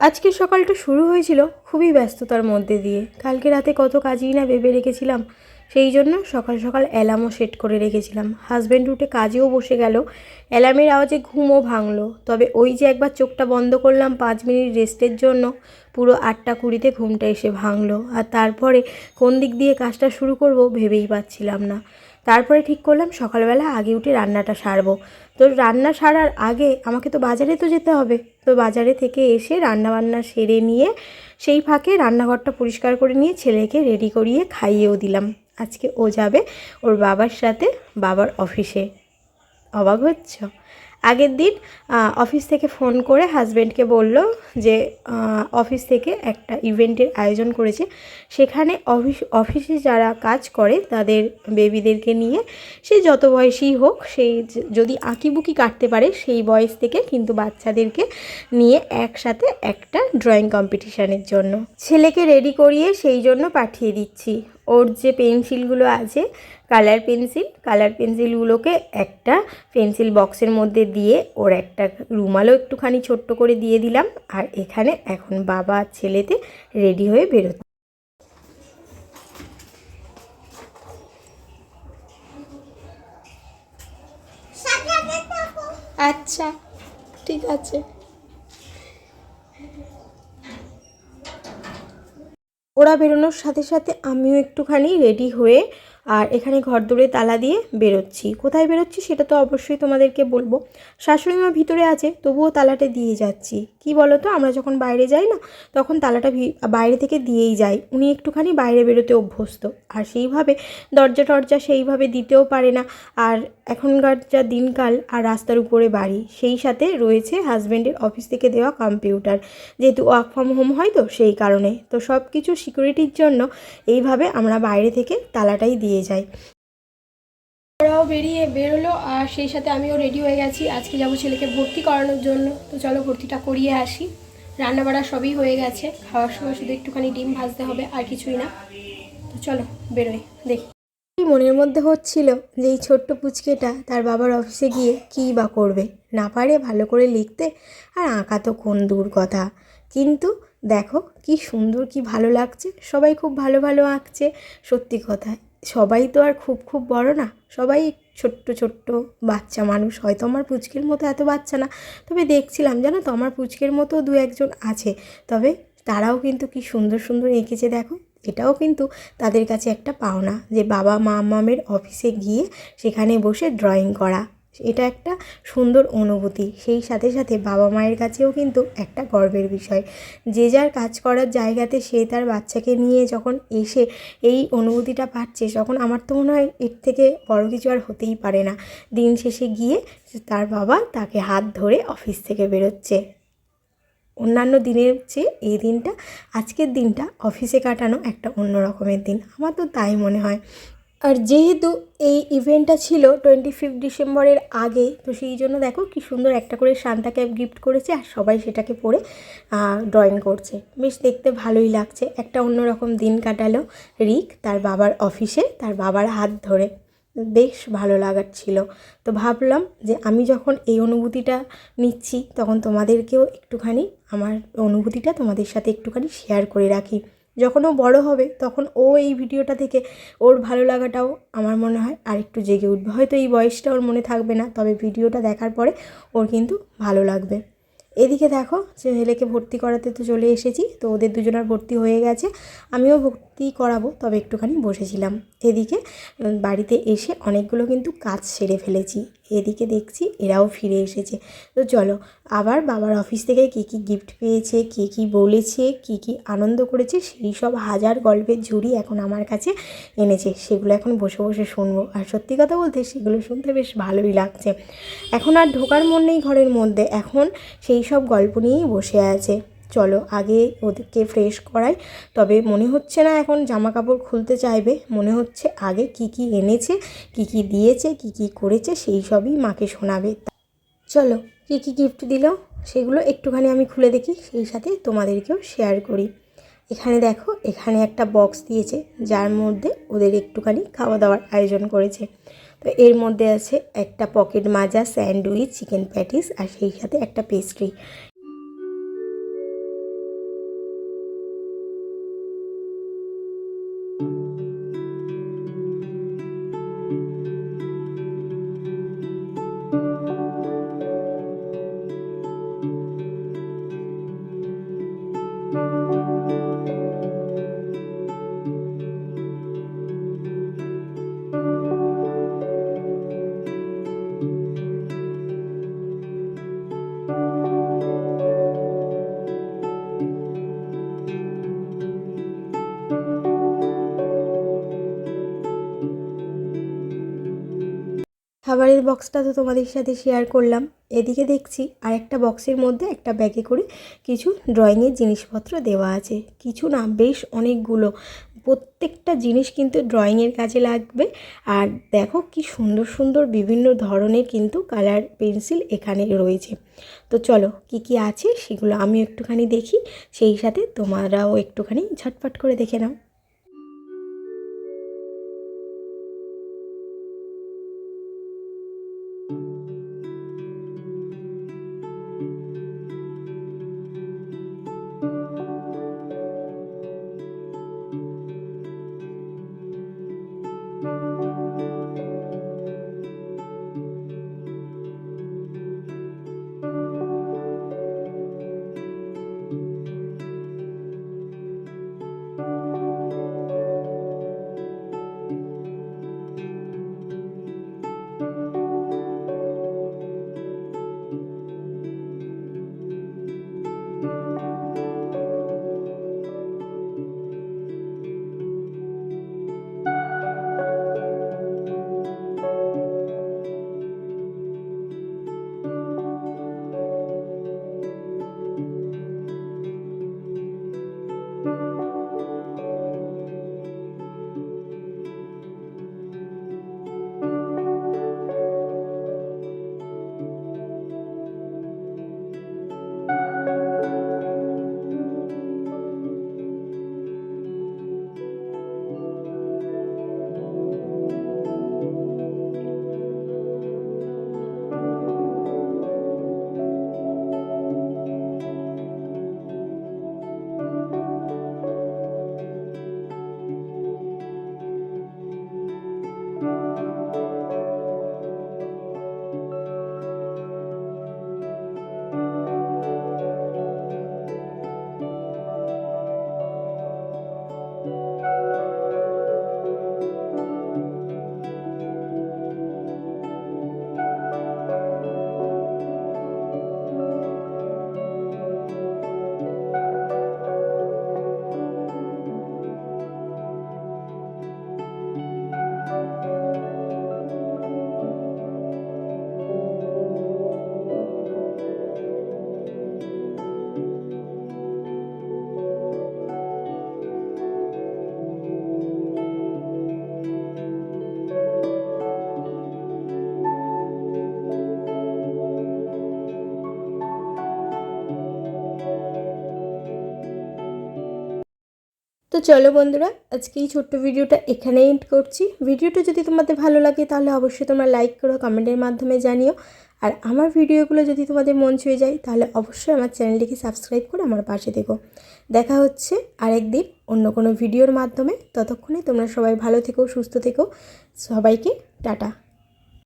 আজকের সকালটা শুরু হয়েছিল খুবই ব্যস্ততার মধ্যে দিয়ে। কালকে রাতে কত কাজই না ভেবে রেখেছিলাম, সেই জন্য সকাল সকাল অ্যালার্মও সেট করে রেখেছিলাম। হাজব্যান্ড উঠে কাজেও বসে গেল, অ্যালার্মের আওয়াজে ঘুমও ভাঙলো। তবে ওই যে একবার চোখটা বন্ধ করলাম পাঁচ মিনিট রেস্টের জন্য, পুরো আটটা কুড়িতে ঘুমটা এসে ভাঙলো। আর তারপরে কোন দিক দিয়ে কাজটা শুরু করব ভেবেই পাচ্ছিলাম না। তারপরে ঠিক করলাম সকালবেলা আগে উঠে রান্নাটা সারবো। তো রান্না সারার আগে আমাকে তো বাজারে তো যেতে হবে। তো বাজারে থেকে এসে রান্নাবান্না সেরে নিয়ে সেই ফাঁকে রান্নাঘরটা পরিষ্কার করে নিয়ে ছেলেকে রেডি করিয়ে খাইয়েও দিলাম। আজকে ও যাবে ওর বাবার সাথে, বাবার অফিসে অবাক হচ্ছ? আগের দিন অফিস থেকে ফোন করে হাজব্যান্ডকে বলল যে অফিস থেকে একটা ইভেন্টের আয়োজন করেছে। সেখানে অফিস অফিসে যারা কাজ করে, তাদের বেবিদেরকে নিয়ে, সে যত বয়সী হোক সেই যদি আঁকিবুকি কাটতে পারে, সেই বয়স থেকে কিন্তু বাচ্চাদেরকে নিয়ে একসাথে একটা ড্রয়িং কম্পিটিশানের জন্য। ছেলেকে রেডি করিয়ে সেই জন্য পাঠিয়ে দিচ্ছি। ওর যে পেন্সিলগুলো আছে কালার পেন্সিল কালার পেন্সিলগুলোকে একটা পেন্সিল বক্সের মধ্যে দিয়ে ওর একটা রুমালও একটুখানি ছোট্ট করে দিয়ে দিলাম আর এখানে এখন বাবা ছেলেতে রেডি হয়ে বেরোচ্ছে। আচ্ছা ঠিক আছে। ওরা বেরোনোর সাথে সাথে আমিও একটুখানি রেডি হয়ে আর এখানে ঘর দৌড়ে তালা দিয়ে বেরোচ্ছি। কোথায় বেরোচ্ছি সেটা তো অবশ্যই তোমাদেরকে বলব। শাশুড়ি মা ভিতরে আছে, তবুও তালাটা দিয়ে যাচ্ছি। কি বলো তো আমরা যখন বাইরে যাই না, তখন তালাটা বাইরে থেকে দিয়েই যাই। উনি একটুখানি বাইরে বেরোতে অভ্যস্ত। আর সেইভাবে দরজা টরজা সেইভাবে দিতেও পারে না। আর এখনকার যা দিনকাল আর রাস্তার উপরে বাড়ি, সেই সাথে রয়েছে হাজব্যান্ডের অফিস থেকে দেওয়া কম্পিউটার। যেহেতু ওয়ার্ক ফ্রম হোম হয় তো সেই কারণে। তো সব কিছু সিকিউরিটির জন্য এইভাবে আমরা বাইরে থেকে তালাটাই দিয়ে যাই। ওরাও বেরিয়ে বেরোলো আর সেই সাথে আমিও রেডি হয়ে গেছি। আজকে যাব ছেলেকে ভর্তি করানোর জন্য। তো চলো ভর্তিটা করিয়ে আসি। রান্না বাড়া সবই হয়ে গেছে। খাওয়ার সময় শুধু একটুখানি ডিম ভাজতে হবে আর কিছুই না। তো চলো বেরোই। দেখি। মনের মধ্যে হচ্ছিল যে এই ছোট্ট পুচকেটা তার বাবার অফিসে গিয়ে কী বা করবে? না পারে ভালো করে লিখতে আর আঁকা তো কোন দূর কথা। কিন্তু দেখো কি সুন্দর, কি ভালো লাগছে। সবাই খুব ভালো ভালো আঁকছে। সত্যি কথা, সবাই তো আর খুব খুব বড় না। সবাই ছোট্ট ছোট্ট বাচ্চা মানুষ। হয়তো আমার পুচকের মতো এত বাচ্চা না। তবে দেখছিলাম, জানো তো, আমার পুচকের মতো দু একজন আছে। তবে তারাও কিন্তু কি সুন্দর সুন্দর এঁকেছে, দেখো। এটাও কিন্তু তাদের কাছে একটা পাওনা যে বাবা মা মামের অফিসে গিয়ে সেখানে বসে ড্রয়িং করা। এটা একটা সুন্দর অনুভূতি। সেই সাথে সাথে বাবা মায়ের কাছেও কিন্তু একটা গর্বের বিষয়। যে যার কাজ করার জায়গাতে সে তার বাচ্চাকে নিয়ে যখন এসে এই অনুভূতিটা পাচ্ছে, তখন আমার তো মনে হয় এর থেকে বড় কিছু আর হতেই পারে না। দিন শেষে গিয়ে তার বাবা তাকে হাত ধরে অফিস থেকে বেরোচ্ছে। অন্যান্য দিনের চেয়ে এই দিনটা, আজকের দিনটা অফিসে কাটানো একটা অন্য রকমের দিন। আমার তো তাই মনে হয়। আর যেহেতু এই ইভেন্টটা ছিল টোয়েন্টি ফিফথ ডিসেম্বরের আগে, তো সেই জন্য দেখো কি সুন্দর একটা করে সান্তা ক্যাপ গিফট করেছে আর সবাই সেটাকে পরে ড্রয়িং করছে। বেশ দেখতে ভালোই লাগছে। একটা অন্যরকম দিন কাটালো রিক, তার বাবার অফিসে তার বাবার হাত ধরে। বেশ ভালো লাগার ছিল। তো ভাবলাম যে আমি যখন এই অনুভূতিটা নিচ্ছি, তখন তোমাদেরকেও একটুখানি, আমার অনুভূতিটা তোমাদের সাথে একটুখানি শেয়ার করে রাখি। যখন ও বড় হবে, তখন ও এই ভিডিওটা থেকে ওর ভালো লাগাটাও আমার মনে হয় আর একটু জেগে উঠবে। হয়তো এই বয়সটা ওর মনে থাকবে না, তবে ভিডিওটা দেখার পরে ওর কিন্তু ভালো লাগবে। এদিকে দেখো, ছেলেকে ভর্তি করাতে তো চলে এসেছি, তো ওদের দুজনের ভর্তি হয়ে গেছে। আমিও ভর্তি করাবো, তবে একটুখানি বসেছিলাম। এদিকে বাড়িতে এসে অনেকগুলো কিন্তু কাজ সেরে ফেলেছি। এদিকে দেখছি এরাও ফিরে এসেছে। তো চলো, আবার বাবার অফিস থেকে কী কী গিফট পেয়েছে, কী কী বলেছে, কী কী আনন্দ করেছে, সেই সব হাজার গল্পের ঝুড়ি এখন আমার কাছে এনেছে। সেগুলো এখন বসে বসে শুনব। আর সত্যি কথা বলতে, সেগুলো শুনতে বেশ ভালোই লাগছে। এখন আর ঢোকার মন নেই ঘরের মধ্যে। এখন সেই সব গল্প নিয়েই বসে আছে। চলো আগে ওদেরকে ফ্রেশ করাই। তবে মনে হচ্ছে না এখন জামা কাপড় খুলতে চাইবে। মনে হচ্ছে আগে কি কি এনেছে, কি কি দিয়েছে, কি কি করেছে, সেই সবই মাকে শোনাবে। চলো কী কী গিফট দিল, সেগুলো একটুখানি আমি খুলে দেখি, সেই সাথে তোমাদেরকেও শেয়ার করি। এখানে দেখো, এখানে একটা বক্স দিয়েছে, যার মধ্যে ওদের একটুখানি খাওয়া দাওয়ার আয়োজন করেছে। তো এর মধ্যে আছে একটা পকেট মাজা স্যান্ডউইচ চিকেন প্যাটিস আর সেই সাথে একটা পেস্ট্রি খাবারের বক্সটা তো তোমাদের সাথে শেয়ার করলাম। এদিকে দেখছি আর একটা বক্সের মধ্যে একটা ব্যাগে করে কিছু ড্রয়িংয়ের জিনিসপত্র দেওয়া আছে। কিছু না, বেশ অনেকগুলো। প্রত্যেকটা জিনিস কিন্তু ড্রয়িংয়ের কাজে লাগবে। আর দেখো কি সুন্দর সুন্দর বিভিন্ন ধরনের কিন্তু কালার পেন্সিল এখানে রয়েছে। তো চলো কি কি আছে সেগুলো আমি একটুখানি দেখি। সেই সাথে তোমরাও একটুখানি ঝটপট করে দেখে নাও। তো চলো বন্ধুরা, আজকে এই ছোট্ট ভিডিওটা এখানে এন্ড করছি। ভিডিওটা যদি তোমাদের ভালো লাগে তাহলে অবশ্যই তোমরা লাইক করো কমেন্টের মাধ্যমে জানিও। আর আমার ভিডিওগুলো যদি তোমাদের মন ছুঁয়ে যায় তাহলে অবশ্যই আমার চ্যানেলটিকে সাবস্ক্রাইব করে আমার পাশে থেকো। দেখা হচ্ছে আরেকদিন অন্য কোনো ভিডিওর মাধ্যমে। ততক্ষণে তোমরা সবাই ভালো থেকো, সুস্থ থেকো। সবাইকে টাটা।